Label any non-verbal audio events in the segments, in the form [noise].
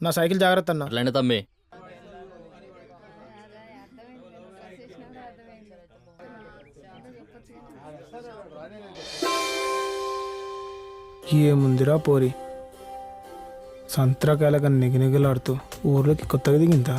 నా సైకిల్ జాగ్రత్త అన్న. అట్లనే తమ్మి. ఏముందిరా పోరి? సంత్రకాయలుగా నిగనిగలాడుతూ ఊర్లోకి కొత్తగా దిగిందా?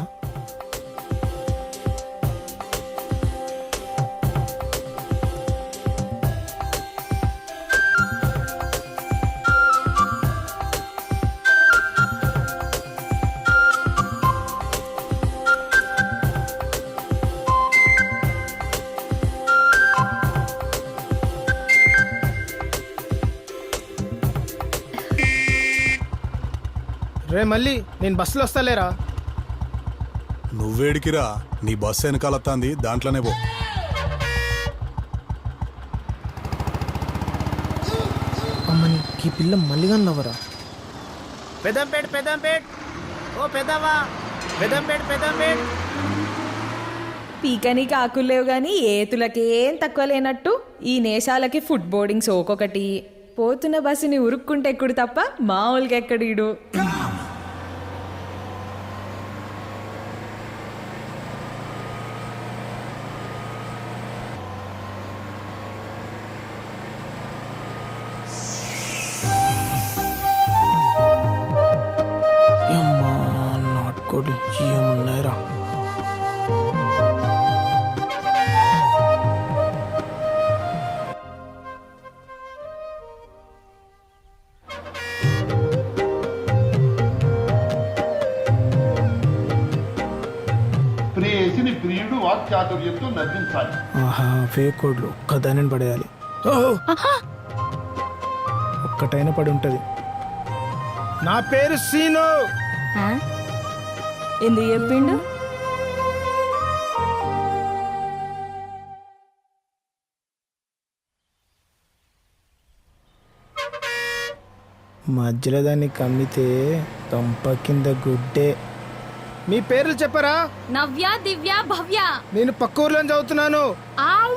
రే మళ్ళీ నేను బస్సులో వస్తాలేరా? నువ్వేడికిరా నీ బస్సు వెనకాలత్తాంది దాంట్లోనే పో. అమ్మని ఈ పిల్ల మళ్ళీగా నవ్వరా పెదంపేట్ పెదంపేట్. ఓ పెదవా. పెదంపేట్ పెదంపేట్. పీకనికి ఆకులు లేవు కానీ ఏతులకేం తక్కువ లేనట్టు ఈ నేషాలకి ఫుడ్ బోర్డింగ్ సోకొకటి. పోతున్న బస్సుని ఉరుక్కుంటే ఎక్కుడు తప్ప మామూలుగా ఎక్కడీడు? నాటుకోడి ఏమున్నాయిరా ప్రేయసిని ప్రియుడు వాక్చాతుర్యంతో నవ్వించాలి. ఆహా ఫేక్ కోడ్లు ఒక్కదానిని పడేయాలి. ఓ! ఒక్కటైనా పడి ఉంటది. నా పేరు సీను. ఎందుకు చెప్పిండు మధ్యలో దాన్ని కమ్మితే కంప కింద గుడ్డే. మీ పేర్లు చెప్పరా? నవ్య దివ్య భవ్య. నేను పక్క ఊర్లో చదువుతున్నాను. ఆవ్.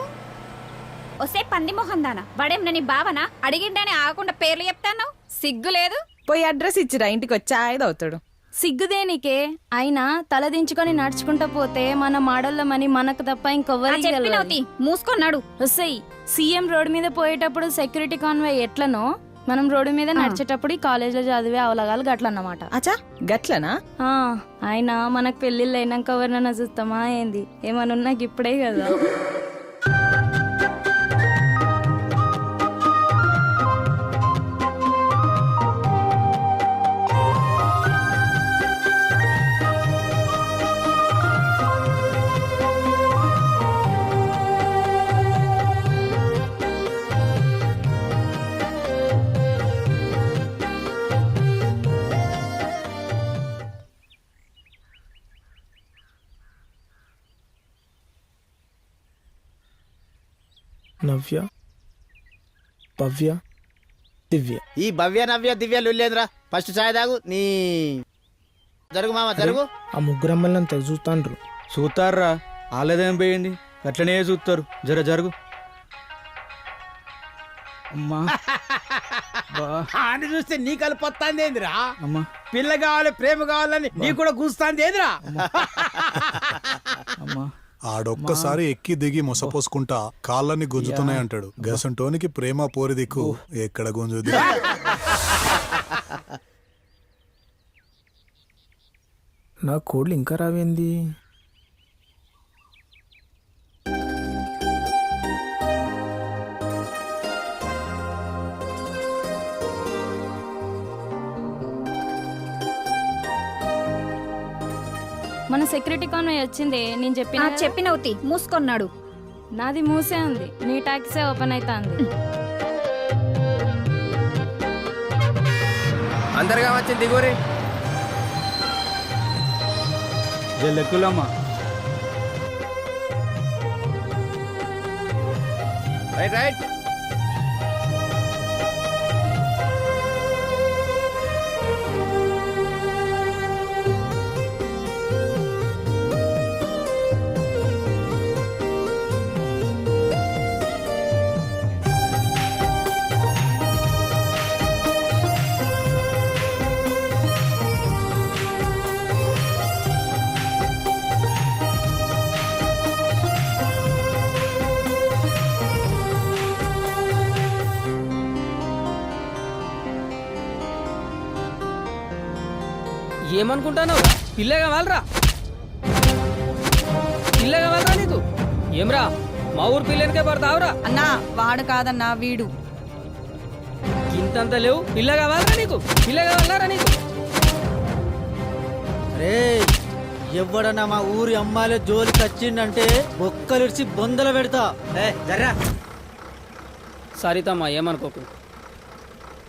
ఒసే పంది మొహం దానా. బడేం నీ భావన? అడిగిండని ఆగకుండా పేర్లు చెప్తాను సిగ్గు లేదు? పోయి అడ్రస్ ఇచ్చిరా ఇంటికి వచ్చి ఆయన అవుతాడు సిగ్గుదేనికే. అయినా తలదించుకొని నడుచుకుంటూ పోతే మన మాడళ్ళమని మనకు తప్ప చెప్పినవుతి మూసుకొన్నాడు వస్తాయి సీఎం రోడ్ మీద పోయేటప్పుడు సెక్యూరిటీ కాన్వాయ్ ఎట్లనో మనం రోడ్డు మీద నడిచేటప్పుడు ఈ కాలేజీలో చదివే అవలగాలు గట్లన్నమాట. అచ్చా గట్లనా? ఆ, అయినా మనకు పెళ్ళిళ్ళు అయినాక ఎవరినైనా చూస్తామా ఏంది? ఏమన్నా నాకు ఇప్పుడే కదా. భవ్య దివ్య. ఈ భవ్య నవ్య దివ్య లుల్లేదురా ఫస్ట్ చాయ్ తాగు నీ జరుగు మామ జరుగు. ఆ ముగ్గురు అమ్మల్ని తెగ చూస్తాండ్రు. చూస్తారా ఆలేదేం పోయింది. అట్లనే చూస్తారు. జర జరుగు. అమ్మా. [laughs] బా. అని చూస్తే నీ కలిపొత్తాంది ఏందిరా? అమ్మా. పిల్ల కావాలి ప్రేమ కావాలని నీ కూడా కూస్తాంది ఏందిరా? అమ్మా. [laughs] ఆడొక్కసారి ఎక్కి దిగి మొసపోసుకుంటా కాళ్ళని గుంజుతున్నాయి అంటాడు. గసంటోనికి ప్రేమ పోరి దిక్కు. ఎక్కడ గుంజుది? [laughs] నా కోడ్లు ఇంకా రావేంది? మన సెక్యూరిటీ కాన్వాయ్ వచ్చింది. నేను చెప్పిన చెప్పినవుతి మూసుకొన్నాడు. నాది మూసే ఉంది. నీ టాక్సే ఓపెన్ అవుతుంది అందరుగా వచ్చింది దిగురి. Right right. ఏమనుకుంటావు పిల్ల కావాలరా. పిల్ల కావాలరా నీకు. ఏమ్రా మా ఊరు పిల్లనికే పడతావురా? అన్నా వాడు కాదన్నా వీడు. ఇంతంత లేవు. పిల్ల కావాలరా నీకు. పిల్ల కావాలరా నీకు. రే ఎవడన్నా మా ఊరి అమ్మాయిల జోలికి వచ్చిండంటే బొక్కలిడిచి బొందల పెడతా. జర్రా. సారీతమ్మా ఏమనుకోకు.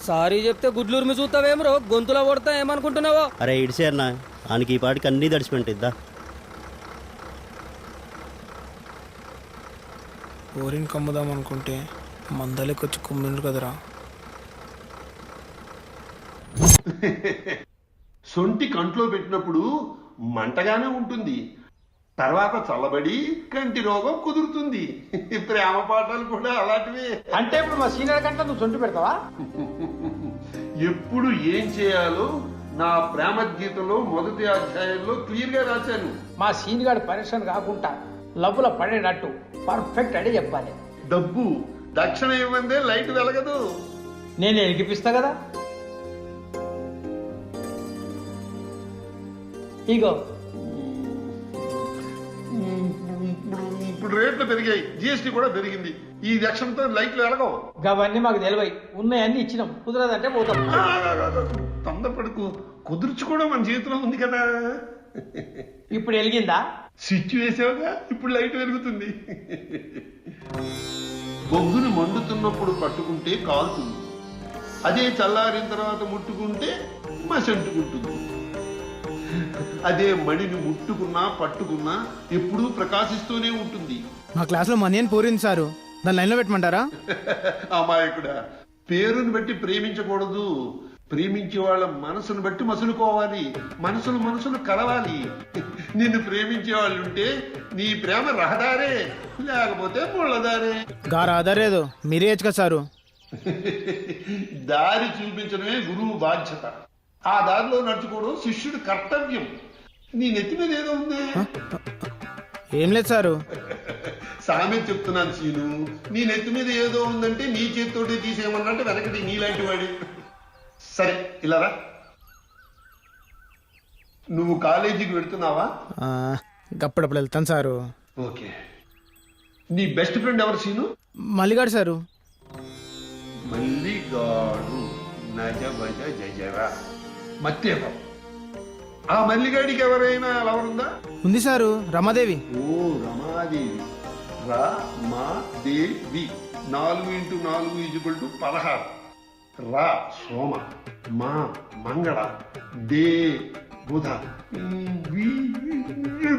సారీ చెప్తే గుడ్లూరు మీ చూస్తావేమరో గొంతులో కొడతా ఏమనుకుంటున్నావో? అరే ఇడిసే అన్న ఆయనకి ఈ పాటికి అన్నీ తడిచిపెట్టిద్దా? ఊరిని కమ్ముదాం అనుకుంటే మందలకి వచ్చి కుమ్మిండు కదరా. [laughs] సొంటి కంట్లో పెట్టినప్పుడు మంటగానే ఉంటుంది. తర్వాత చల్లబడి కంటి రోగం కుదురుతుంది. ప్రేమ పాఠాలు కూడా అలాంటివే. అంటే ఇప్పుడు మా సీనియర్ కంటే నువ్వు సొంటి పెడతావా? ఎప్పుడు ఏం చేయాలో నా ప్రేమ గీతలో మొదటి అధ్యాయంలో క్లియర్గా రాశాను. మా సీనియర్ గారి పరీక్షను కాకుండా లవ్వుల పడేటట్టు పర్ఫెక్ట్ అడే చెప్పాలి. డబ్బు దక్షిణ ఇవ్వందే లైట్ వెలగదు. నేను ఎరిగిపిస్తా కదా. ఇగో ఇప్పుడు రేట్లు పెరిగాయి జిఎస్టీ కూడా పెరిగింది. ఈ దక్షిణతో లైట్లు వెలగవు. అవన్నీ మాకు తెలివై ఉన్నాయన్నీ ఇచ్చినాం. కుదరదంటే పోతాం. తొందరపడుకు. కుదుర్చుకోవడం మన చేతిలో ఉంది కదా. ఇప్పుడు వెలిగిందా? స్విచ్ వేసావుగా ఇప్పుడు లైట్ వెలుగుతుంది. బొగ్గును మండుతున్నప్పుడు పట్టుకుంటే కాలుతుంది. అదే చల్లారిన తర్వాత ముట్టుకుంటే మసంటుకుంటుంది. అదే మడిని ముట్టుకున్నా పట్టుకున్నా ఎప్పుడూ ప్రకాశిస్తూనే ఉంటుంది. మా క్లాస్లో మనీ అని పోరింది సారు. దాని లైన్లో పెట్టమంటారా? [laughs] అమాయకుడా పేరుని బట్టి ప్రేమించకూడదు. ప్రేమించే వాళ్ళ మనసును బట్టి మసులుకోవాలి. మనసులు మనసులు కలవాలి. నిన్ను ప్రేమించే వాళ్ళు ఉంటే నీ ప్రేమ రహదారే లేకపోతే ముళ్ళదారే. గారు ఆధారేదో మీరే కదా సారు. [laughs] దారి చూపించడమే గురువు బాధ్యత. ఆ దారిలో నడుచుకోవడం శిష్యుడి కర్తవ్యం. నీ నెత్తి మీద ఏదో ఉంది. ఏం లేదు సారు. సామెత చెప్తున్నాను సీను నీ నెత్తి మీద ఏదో ఉందంటే నీ చేతితోటి తీసేయమన్నట్టు వెనకటి నీలాంటి వాడి. సరే ఇలా రా. నువ్వు కాలేజీకి వెళ్తున్నావా? గప్పుడప్పుడు వెళ్తాను సారు. ఓకే. నీ బెస్ట్ ఫ్రెండ్ ఎవరు సీను మల్లిగాడు సారు. మల్లిగాడు. నజ భజ జజరా మత్తేప ఆ మల్లిగాడికి ఎవరైనా ఎవరుందా ఉంది సారు రమాదేవి. ఓ రమాదేవి. రమాదేవి నాలుగు ఇంటూ నాలుగు ఈజ్వల్ టు పదహారు. రా సోమ. మా మంగళ. దే బుధ. వి-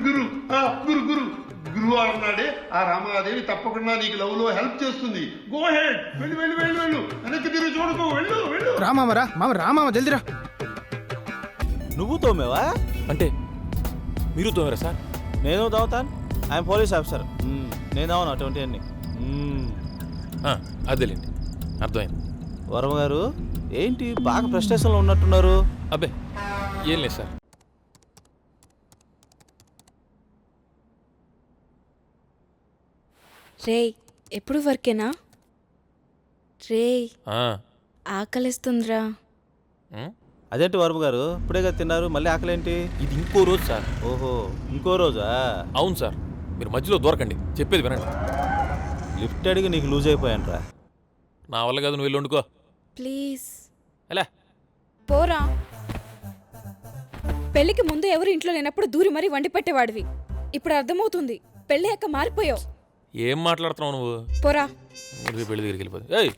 గురు. ఆ, గురు గురు. గురువారం నాడే ఆ రామాదేవి తప్పకుండా నీకు లవ్లో హెల్ప్ చేస్తుంది. గో హెడ్ వెళ్ళు వెళ్ళు వెళ్ళు వెళ్ళు. వెనక్కి తిరిగి చూడకు. వెళ్ళు వెళ్ళు. రా. మామ రా మామ రా. మామ జల్దిరా నువ్వు తోమేవా? అంటే మీరు తోమరా సార్? నేను తాగుతాను ఐఎమ్ పోలీస్ ఆఫీసర్ నేను అవును అటువంటి అన్ని. ఆ, అదేలేండి. అర్థమైంది. వరమ గారు ఏంటి బాగా ఫ్రస్ట్రేషన్లో ఉన్నట్టున్నారు? అబ్బే ఏం లేదు సార్. రేయ్ ఎప్పుడు వర్కేనా? ఆ, ఆకలిస్తుందిరా? అదేంటి వరమ గారు? ఇప్పుడే కదా తిన్నారు మళ్ళీ ఆకలేంటి? ఇది ఇంకో రోజు సార్. ఓహో ఇంకో రోజా? అవును సార్. మీరు మధ్యలో దూరకండి. చెప్పేది వినండి. లిఫ్ట్ అడిగి నీకు లూజ్ అయిపోయానురా నా వల్ల కాదు నువ్వు వెళ్ళి వండుకో. ప్లీజ్. ఎలా? పోరా. పెళ్ళికి ముందు ఎవరు ఇంట్లో లేనప్పుడు దూరి మరీ వండి పెట్టేవాడివి. ఇప్పుడు అర్థమవుతుంది. పెళ్ళి అక్క మారిపోయావు. ఏం మాట్లాడుతున్నావు నువ్వు? పోరా. నువ్వు పెళ్ళి దగ్గరికి వెళ్ళిపోతుంది ఏయ్!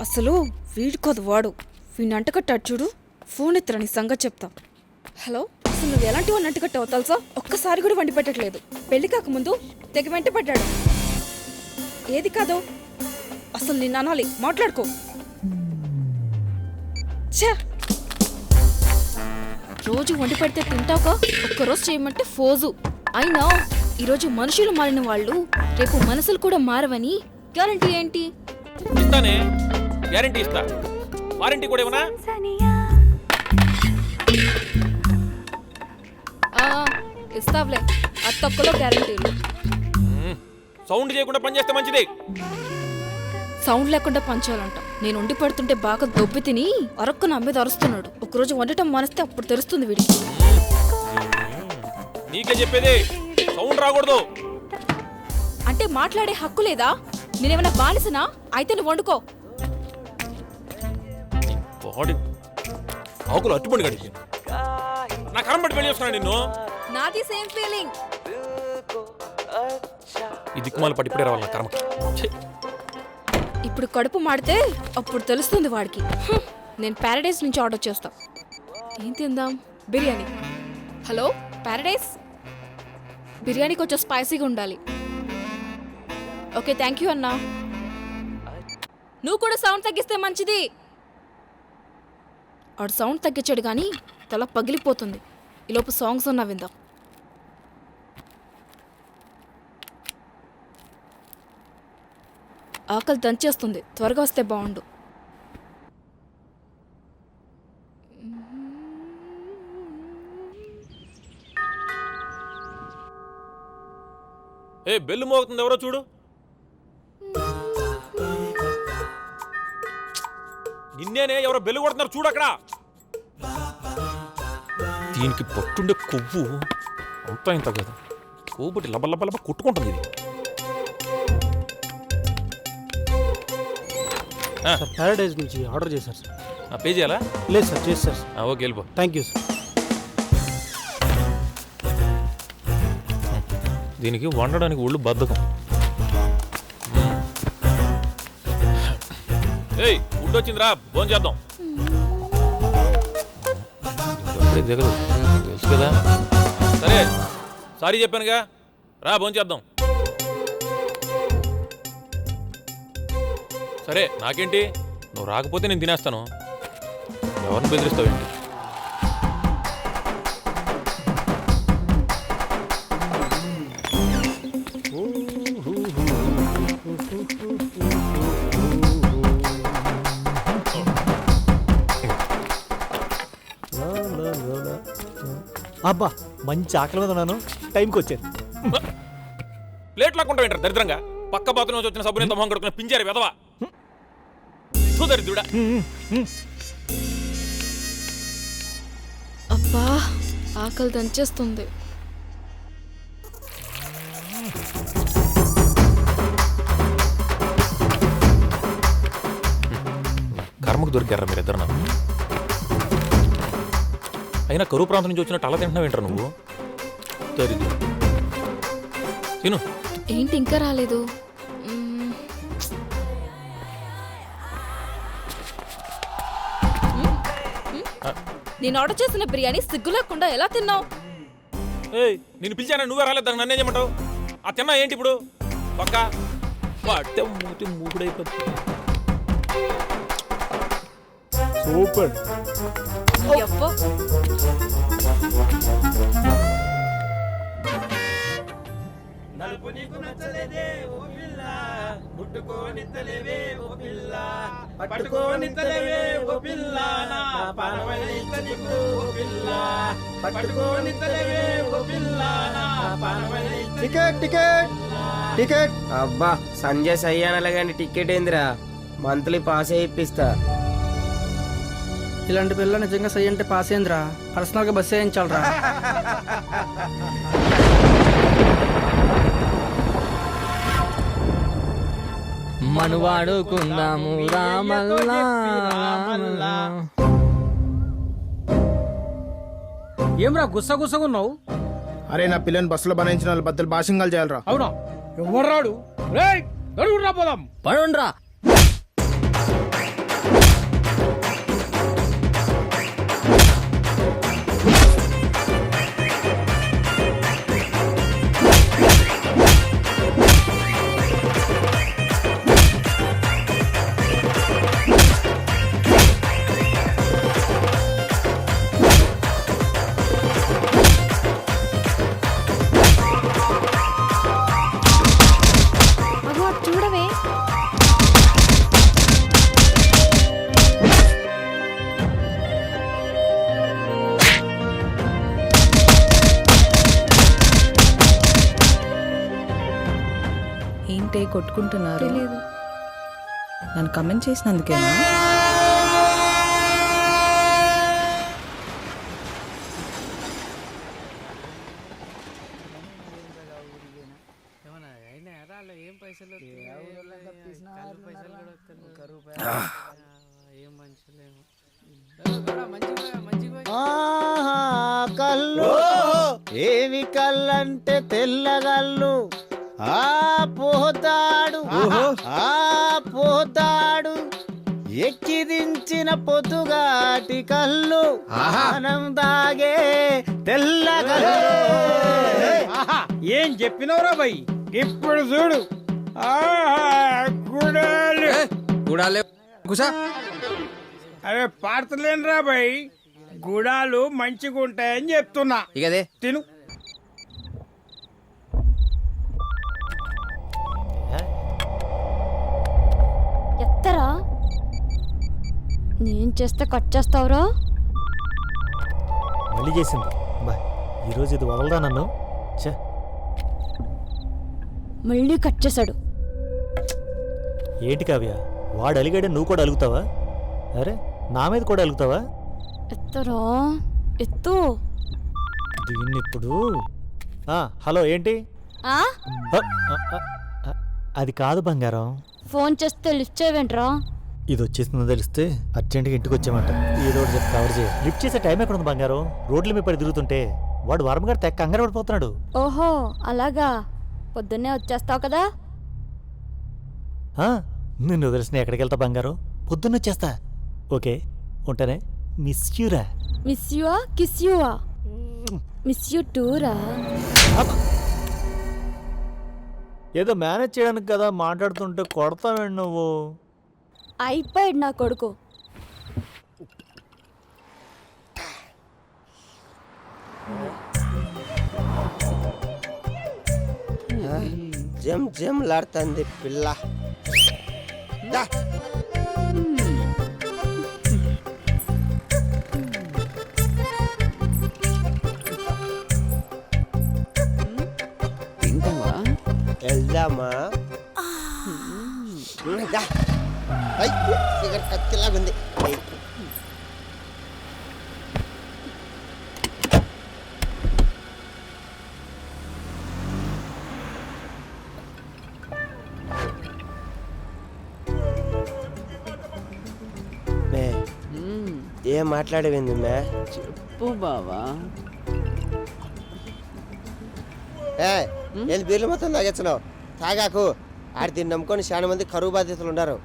అసలు వీడుకోదు వాడు. వీడిని అంటకట్టాడు చూడు. ఫోన్ ఎత్తరని సంగతి చెప్తా. హలో అసలు నువ్వు ఎలాంటి వాడిని అంటకట్టావు తెలుసా? ఒక్కసారి కూడా వండి పెట్టట్లేదు. పెళ్ళి కాకముందు తెగ వెంట పడ్డాడు. ఏది కాదో? అసలు నిన్ను అనాలి. మాట్లాడుకో. ఛే! రోజు వండి పెడితే తింటావుగా? ఒక్కరోజు చేయమంటే ఫోజు. అయినా ఈరోజు మనుషులు మారిన వాళ్ళు రేపు మనసులు కూడా మారవని గ్యారంటీ ఏంటి? ఇస్తానే. గ్యారంటీ ఇస్తా. వారంటీ కూడా ఆ, ఇస్తావులే. అది తక్కువలో గ్యారంటీలు మ్మ్. సౌండ్ చేయకుండా పని చేస్తే మంచిది. సౌండ్ లేకుండా పంచాలంట నేను వండి పెడుతుంటే బాగా దొబ్బి తిని అరక్కు నా మీద అరుస్తున్నాడు. ఒకరోజు వండటం మానేస్తే అప్పుడు తెలుస్తుంది వీడికి. నీకే చెప్పేది. సౌండ్ రాకూడదు. అంటే మాట్లాడే హక్కు లేదా? నేనేమైనా బానిసనా? అయితే నువ్వు వండుకో. బాడీ. ఆకులు అట్టుబడి గడిచి నా కరం పట్టి పెళ్ళి చేస్తున్నాను నిన్ను. నాది సేమ్ ఫీలింగ్ ఈ దిక్కుమాల పట్టి ఇప్పుడే రావాలి నా ఛీ. ఇప్పుడు కడుపు మాడితే అప్పుడు తెలుస్తుంది వాడికి. హ్మ్. నేను ప్యారడైస్ నుంచి ఆర్డర్ చేస్తా. ఏం తిందాం? బిర్యానీ. హలో? ప్యారడైస్ బిర్యానీ కొంచెం స్పైసీగా ఉండాలి. ఓకే థ్యాంక్ యూ అన్నా. నువ్వు కూడా సౌండ్ తగ్గిస్తే మంచిది. ఆడు సౌండ్ తగ్గించాడు కానీ తల పగిలిపోతుంది. ఈలోపు సాంగ్స్ ఉన్నా విందాం. ఆకలి దంచేస్తుంది. త్వరగా వస్తే బాగుండు ఏ బెల్లు మోగుతుంది ఎవరో చూడు. నిన్నేనే ఎవరో బెల్లు కొడుతున్నారు చూడు అక్కడ. దీనికి పట్టుండే కొవ్వు అంతా ఇంత కదా. కొవ్వు బట్టి లబ్బ లబ్బ లబ్బ కొట్టుకుంటుంది ఇది. ఆ, ప్యారడైజ్ నుంచి ఆర్డర్ చేశారు సార్. ఆ, పే చేయాలా? లేదు సార్ చేశారు సార్. ఆ, ఓకే వెళ్ళిపో. Thank you sir. దీనికి వండడానికి ఒళ్ళు బద్ధకం. ఏయ్ ఫుడ్ వచ్చిందిరా భోజనం చేద్దాం అప్పుడే దిగదు తెలుసు కదా? సరే సారీ చెప్పానుగా. రా భోజనం చేద్దాం. సరే నాకేంటి? నువ్వు రాకపోతే నేను తినేస్తాను. ఎవరిని బెదిరిస్తావేంటి? అబ్బా మంచి ఆకలి మీద ఉన్నాను. టైంకి వచ్చాను ప్లేట్ లాక్కుంటా వింటారు దరిద్రంగా? పక్క బాత్రూమ్ నుంచి వచ్చిన సబ్బుని మొహం కడుకున్న పింజారు వెదవా? దరిద్రుడా. అబ్బా ఆకలి దంచేస్తుంది. కర్మకు దొరికారా మీరిద్దరు నాకు అయినా కరువు ప్రాంతం నుంచి వచ్చినట్టు అలా తింటున్నావు ఏంట్రా నువ్వు? దరిద్రుడు తిను. ఏంటి ఇంకా రాలేదు? మ్మ్. నేను ఆర్డర్ చేసిన బిర్యానీ సిగ్గు లేకుండా ఎలా తిన్నావు? ఏయ్ నేను పిలిచానా? నువ్వే రాలేదు దానికి నన్నేం చేయమంటావు? ఆ తిన్నా ఏంటి ఇప్పుడు? పక్క? పట్టే మూతి మూకుడైపోతుంది సూపర్. యవ్వ. Ticket ticket. టికెట్. అబ్బా సంజయ్ సయ్యానలే కానీ టికెట్ ఏందిరా? మంత్లీ పాస్ ఇప్పిస్తా. ఇలాంటి పిల్ల నిజంగా సై అంటే పాస్ అయిందిరా పర్సనల్గా బస్ వేయించాలరా. మనువాడుకుందాము రామల్లా. ఏమ్రా గుస్స గుస్సగున్నావు అరే నా పిల్లని బస్సులో బనాయించిన వాళ్ళ బద్దలు భాషంగాలు చేయాలరా. అవునా? ఎవరు రాడు రేయ్ నడుగురా పోదాం. పడుండ్రా. ఏంటే కొట్టుకుంటున్నారు నన్ను కమెంట్ చేసినందుకేనా? ఆహా, కళ్ళు. ఏమి కళ్ళంటే తెల్లగళ్ళు. ఆ పోతాడు. ఆ పోతాడు. ఎక్కి దించిన పొద్దుగాటి కళ్ళు ఆనం దాగే తెల్లగళ్ళు ఏం చెప్పినవరా బై ఇప్పుడు చూడు. గుడాలు. గుడాలే కుసా? అరే పాడతలేనురా బై గుడాలు మంచిగా ఉంటాయని చెప్తున్నా. ఇక అదే తిను. నేను చేస్తే కట్ చేస్తావురా? మళ్ళీ చేసింది. బా ఈరోజు ఇది వదలదా నన్ను? మళ్ళీ కట్ చేశాడు. ఏంటి కావ్య వాడు అలిగాడే నువ్వు కూడా అలుగుతావా? అరే నా మీద కూడా అలుగుతావా? ఎత్తరా? ఎత్తు. దీన్ని ఇప్పుడు? ఆ, హలో ఏంటి? ఆ ఆ, ఆ, ఆ, ఆ, అది కాదు బంగారం. ఫోన్ చేస్తే లిఫ్ట్ చేయవేంట్రా? ఇది వచ్చేసిందో తెలిస్తే అర్జెంట్గా ఇంటికి వచ్చామంట ఏదో ఒకటి చెప్పి కవర్ చేయ. లిఫ్ట్ చేసే టైం ఎక్కడ ఉంది బంగారం? రోడ్ల మీద పడి తిరుగుతుంటే వాడు వరమ గారు తెక్క కంగారు పడిపోతున్నాడు. ఓహో అలాగా? పొద్దున్నే వచ్చేస్తావు కదా? నిన్ను వదిలేసిన ఎక్కడికి వెళ్తా బంగారం? పొద్దున్న వచ్చేస్తా. ఓకే ఉంటానే. మిస్ యూరా మిస్ యువా కిస్ యువా మిస్ యూ టూరా ఏదో మేనేజ్ చేయడానికి కదా మాట్లాడుతుంటే కొడతావేంటి నువ్వు? అయిపోయాడు నా కొడుకు. జమ్ జమ్ లాడుతుంది పిల్ల. దా. వెళ్దామా? ఫిగర్ కత్తిలాగుంది ఏం మాట్లాడేవింది మే? చెప్పు బావా. ఏ ఏంది బీర్లు మొత్తం తాగెచ్చినావు తాగాకు. ఆడి దీన్ని నమ్ముకొని చాలా మంది కరువు బాధితులు ఉన్నారు.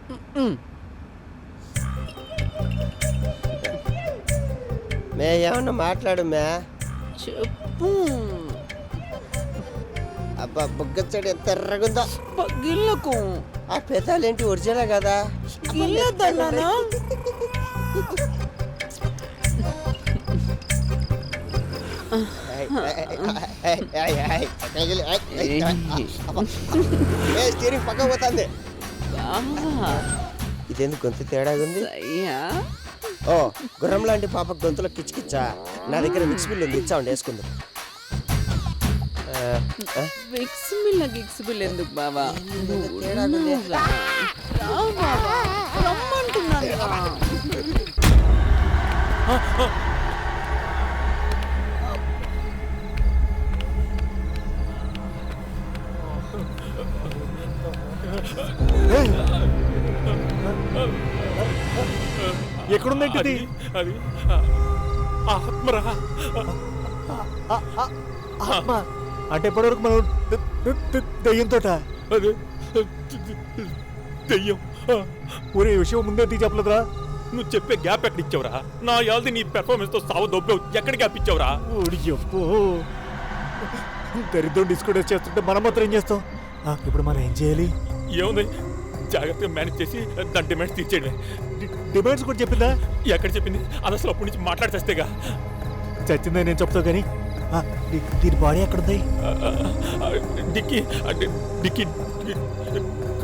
మే ఏమన్నా మాట్లాడు మే చెప్పు అబ్బా బుగ్గచ్చడి ఎంత ఎర్రగుందో గిల్లకు ఆ పెదాలు ఏంటి ఒరిజినల్ కదా గిల్లదన్నానా స్టీరింగ్ పక్క పోతుంది ఇదేందుకు గొంతు తేడాగా ఉంది? అయ్యా. ఓ గుర్రం లాంటి పాప గొంతులో కిచ్కిచ్చా? నా దగ్గర మిక్స్ బిల్ ఉంది ఇచ్చామండి వేసుకుందాం. ఆ, ఆ, విక్స్ బిల్ల గిక్స్ బిల్ ఎందుకు బావా? నువ్వు తేడాగా ఉంది. రా. రా బావా. రమ్మంటున్నాను. రా. ఎక్కడుందేంటి అది అది ఆత్మరా. ఆత్మ. అంటే ఇప్పటివరకు మనం ద- ద- ద- దయ్యంతోట? అది దెయ్యం. ఊరే విషయం ముందే తీ చెప్పలేదురా. నువ్వు చెప్పే గ్యాప్ ఎక్కడ ఇచ్చావురా నా యాల్ది నీ పెర్ఫార్మెన్స్తో సావు దొబ్బావు. ఎక్కడ గ్యాప్ ఇచ్చావురా దరిద్రం డిస్కౌంట్ చేస్తుంటే మనం మాత్రం ఏం చేస్తాం? ఇప్పుడు మనం ఏం చేయాలి? ఏముంది? జాగ్రత్తగా మేనేజ్ చేసి దాని డిమాండ్స్ తీర్చేయండి. డిమాండ్స్ కూడా చెప్పిందా? ఎక్కడ చెప్పింది? అది అసలు అప్పటి నుంచి మాట్లాడితేగా చచ్చిందని నేను చెప్తావు కానీ దీని బాడీ ఎక్కడుంది డిక్కీ అంటే డిక్కీ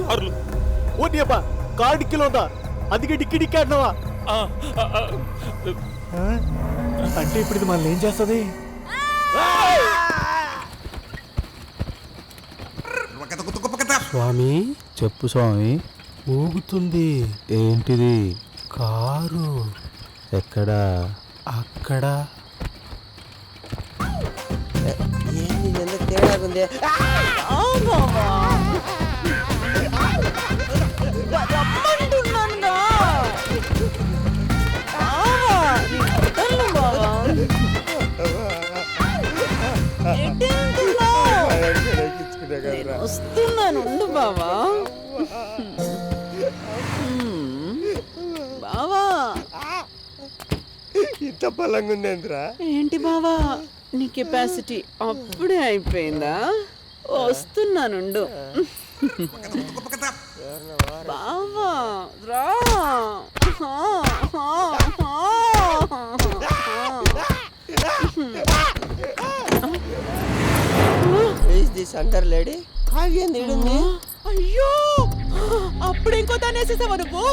కార్లు. ఓ నీయప్ప కార్ డిక్కీలో ఉందా? అందుకే డిక్కీ డిక్కీ అంటున్నావా? అంటే ఇప్పుడు ఇది మనల్ని ఏం చేస్తుంది? స్వామి. చెప్పు స్వామి. ఊగుతుంది. ఏంటిది? కారు. ఎక్కడ? అక్కడ. ఏంది ఎంత వస్తున్నాను ఉండు బావా. బావా. ఇంత బలంగా ఉందేంద్రా? ఏంటి బావా? నీ కెపాసిటీ అప్పుడే అయిపోయిందా? వస్తున్నానుండు బావా రా. ఈస్ దిస్ లేడీ కావ్యం ఈడుంది అయ్యో! అప్పుడు ఇంకో దాన్ని వేసేసావా నువ్వు?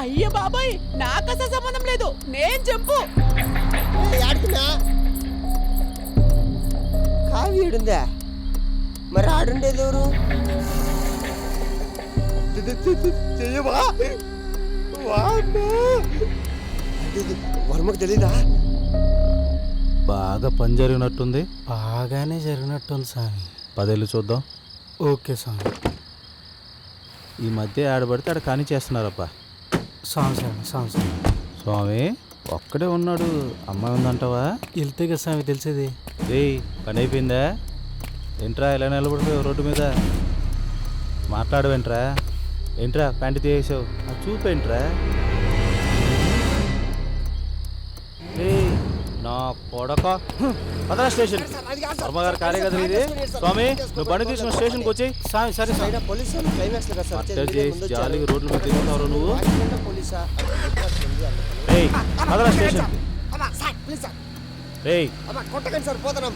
అయ్య బాబాయ్! నాకు అసలు సంబంధం లేదు. నేను చెప్పు. ఆడుతున్నా కావ్య ఈడుందా మరి ఆడుండేది ఎవరు? చెయ్యవా? వర్మకు తెలీదా? బాగా పని జరిగినట్టుంది. బాగానే జరిగినట్టుంది స్వామి పదేళ్ళు చూద్దాం. ఓకే స్వామి. ఈ మధ్య ఆడబడితే ఆడ కాని చేస్తున్నారప్పా స్వామి స్వామి స్వామి స్వామి. స్వామి ఒక్కడే ఉన్నాడు. అమ్మాయి ఉందంటావా? వెళ్తే కదా స్వామి తెలిసేది. రేయ్ పని అయిపోయిందా? ఏంట్రా ఇలా నిలబడిపోయావు రోడ్డు మీద? మాట్లాడవేంట్రా ఏంట్రా ప్యాంటు తీసేసావు? చూపేంట్రా కొడక పదరా స్టేషన్. వర్మగారు కార్య కదా ఇది. స్వామి నువ్వు బండి తీసుకున్న స్టేషన్కి వచ్చి స్వామి సరే స్వామి పోలీసు జాలిగా రోడ్ల మీద తిరుగుతావు నువ్వు. పదరా స్టేషన్కి రేయ్ కొట్టకండి సార్ పోతున్నాం